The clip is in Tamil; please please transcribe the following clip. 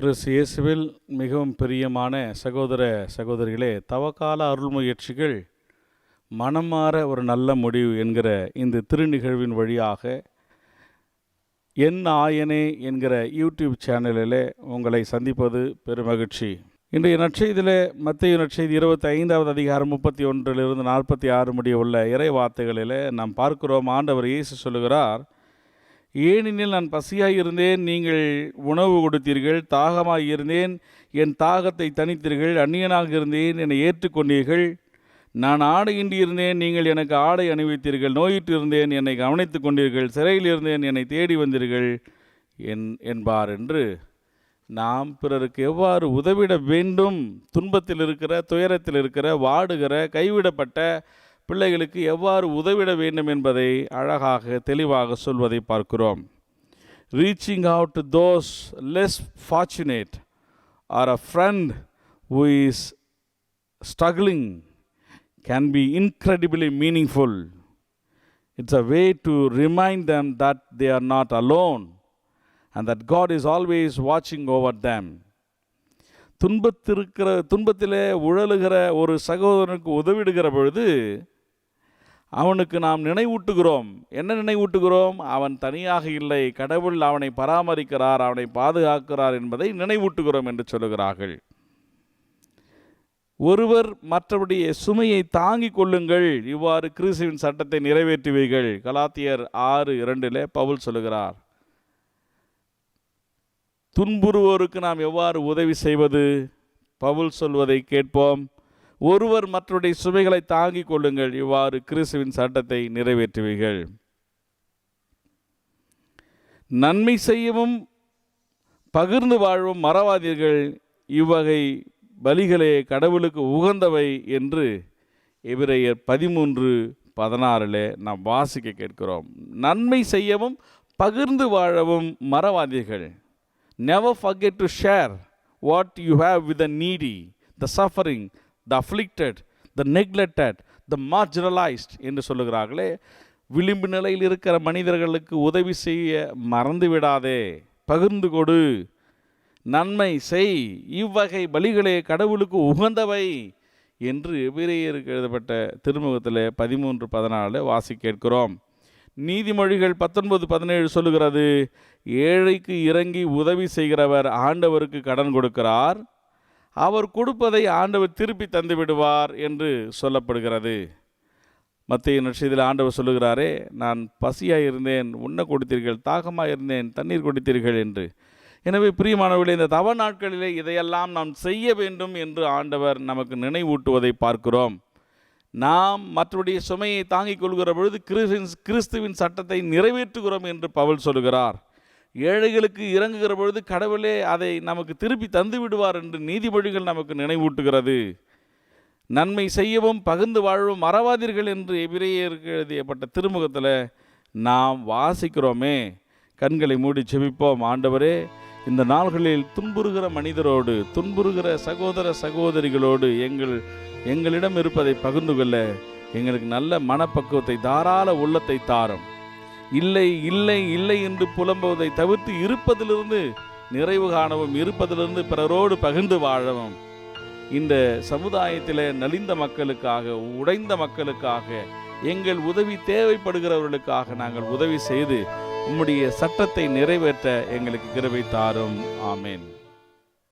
கிறிஸ்து இயேசுவில் மிகவும் பிரியமான சகோதர சகோதரிகளே தவக்கால அருள் முயற்சிகள் ஒரு நல்ல முடிவு என்கிற இந்த திருநிகழ்வின் வழியாக என் ஆயனே என்கிற யூடியூப் சேனலில் உங்களை சந்திப்பது பெருமகிழ்ச்சி. இன்றைய நற்செய்தியில் மத்திய நற்செய்தி இருபத்தி ஐந்தாவது அதிகாரம் முப்பத்தி ஒன்றிலிருந்து நாற்பத்தி ஆறு முடிய உள்ள இறை வார்த்தைகளிலே நாம் பார்க்கிறோம். ஆண்டவர் இயேசு சொல்லுகிறார் ஏனெனில் நான் பசியாக இருந்தேன் நீங்கள் உணவு கொடுத்தீர்கள் தாகமாக இருந்தேன் என் தாகத்தை தணித்தீர்கள் அந்நியனாக இருந்தேன் என்னை ஏற்றுக்கொண்டீர்கள். நான் ஆடையின்றி இருந்தேன் நீங்கள் எனக்கு ஆடை அணிவித்தீர்கள் நோயிட்டு இருந்தேன் என்னை கவனித்து கொண்டீர்கள் சிறையில் இருந்தேன் என்னை தேடி வந்தீர்கள் என் என்பார் என்று நாம் பிறருக்கு எவ்வாறு உதவிட வேண்டும்? துன்பத்தில் இருக்கிற துயரத்தில் இருக்கிற வாடுகிற கைவிடப்பட்ட பிள்ளைகளுக்கு எவ்வாறு உதவிட வேண்டும் என்பதை அழகாக தெளிவாக சொல்வதை பார்க்கிறோம் reaching out those less fortunate or a friend who is struggling can be incredibly meaningful it's a way to remind them that they are not alone and that God is always வாட்சிங் ஓவர் தேம் துன்பத்திருக்கிற துன்பத்திலே உழலுகிற ஒரு சகோதரனுக்கு உதவிடுகிற பொழுது அவனுக்கு நாம் நினைவூட்டுகிறோம். என்ன நினைவூட்டுகிறோம்? அவன் தனியாக இல்லை. கடவுள் அவனை பராமரிக்கிறார் அவனை பாதுகாக்கிறார் என்பதை நினைவூட்டுகிறோம் என்று சொல்லுகிறார்கள். ஒருவர் மற்றபடிய சுமையை தாங்கிக் கொள்ளுங்கள். இவ்வாறு கிறிஸ்துவின் சட்டத்தை நிறைவேற்றுவீர்கள். கலாத்தியர் ஆறு இரண்டிலே பவுல் சொல்லுகிறார். துன்புறுவோருக்கு நாம் எவ்வாறு உதவி செய்வது? பவுல் சொல்வதை கேட்போம். ஒருவர் மற்றவருடைய சுமைகளை தாங்கிக் கொள்ளுங்கள். இவ்வாறு கிறிஸ்துவின் சட்டத்தை நிறைவேற்றுவீர்கள். நன்மை செய்யவும் பகிர்ந்து வாழவும் மறவாதீர்கள். இவ்வகை பலிகளே கடவுளுக்கு உகந்தவை என்று எபிரேயர் பதிமூன்று பதினாறில் நாம் வாசிக்க கேட்கிறோம். நன்மை செய்யவும் பகிர்ந்து வாழவும் மறவாதீர்கள். Never forget to share what you have with the needy the suffering the afflicted the neglected the marginalised என்று சொல்லுகிறார்களே. விளிம்பு நிலையில் இருக்கிற மனிதர்களுக்கு உதவி செய்ய மறந்து விடாதே. பகிர்ந்து கொடு. நன்மை செய். இவ்வகை பலிகளே கடவுளுக்கு உகந்தவை என்று எபிரேயருக்கு எழுதப்பட்ட திருமுகத்தில் பதிமூன்று பதினாலு வாசி கேட்கிறோம். நீதிமொழிகள் பத்தொன்பது பதினேழு சொல்லுகிறது ஏழைக்கு இறங்கி உதவி செய்கிறவர் ஆண்டவருக்கு கடன் கொடுக்கிறார் அவர் கொடுப்பதை ஆண்டவர் திருப்பி தந்து விடுவார் என்று சொல்லப்படுகிறது. மத்திய நட்சத்திரத்தில் ஆண்டவர் சொல்லுகிறாரே நான் பசியாக இருந்தேன் உண்ண கொடுத்தீர்கள் தாகமாக இருந்தேன் தண்ணீர் கொடுத்தீர்கள் என்று. எனவே பிரியமானவர்களே இந்த தவ நாட்களிலே இதையெல்லாம் நாம் செய்ய வேண்டும் என்று ஆண்டவர் நமக்கு நினைவூட்டுவதை பார்க்கிறோம். நாம் மற்றவருடைய சுமையை தாங்கிக் கொள்கிற பொழுது கிறிஸ்துவின் கிறிஸ்துவின் சட்டத்தை நிறைவேற்றுகிறோம் என்று பவுல் சொல்கிறார் ஏழைகளுக்கு இறங்குகிற பொழுது கடவுளே அதை நமக்கு திருப்பி தந்து விடுவார் என்று நீதிமொழிகள் நமக்கு நினைவூட்டுகிறது. நன்மை செய்யவும் பகிர்ந்து வாழவும் மறவாதீர்கள் என்று எபிரேயருக்கு எழுதியப்பட்ட திருமுகத்தில் நாம் வாசிக்கிறோமே. கண்களை மூடி செபிப்போம். ஆண்டவரே இந்த நாள்களில் துன்புறுகிற மனிதரோடு துன்புறுகிற சகோதர சகோதரிகளோடு எங்கள் எங்களிடம் இருப்பதை பகிர்ந்து கொள்ள எங்களுக்கு நல்ல மனப்பக்குவத்தை தாராள உள்ளத்தை தாரும். இல்லை இல்லை இல்லை என்று புலம்புவதை தவிர்த்து இருப்பதிலிருந்து நிறைவு காணவும் இருப்பதிலிருந்து பிறரோடு பகிர்ந்து வாழவும். இந்த சமுதாயத்தில் நலிந்த மக்களுக்காக உடைந்த மக்களுக்காக எங்கள் உதவி தேவைப்படுகிறவர்களுக்காக நாங்கள் உதவி செய்து உம்முடைய சட்டத்தை நிறைவேற்ற எங்களுக்கு கிருபை தாரும். ஆமேன்.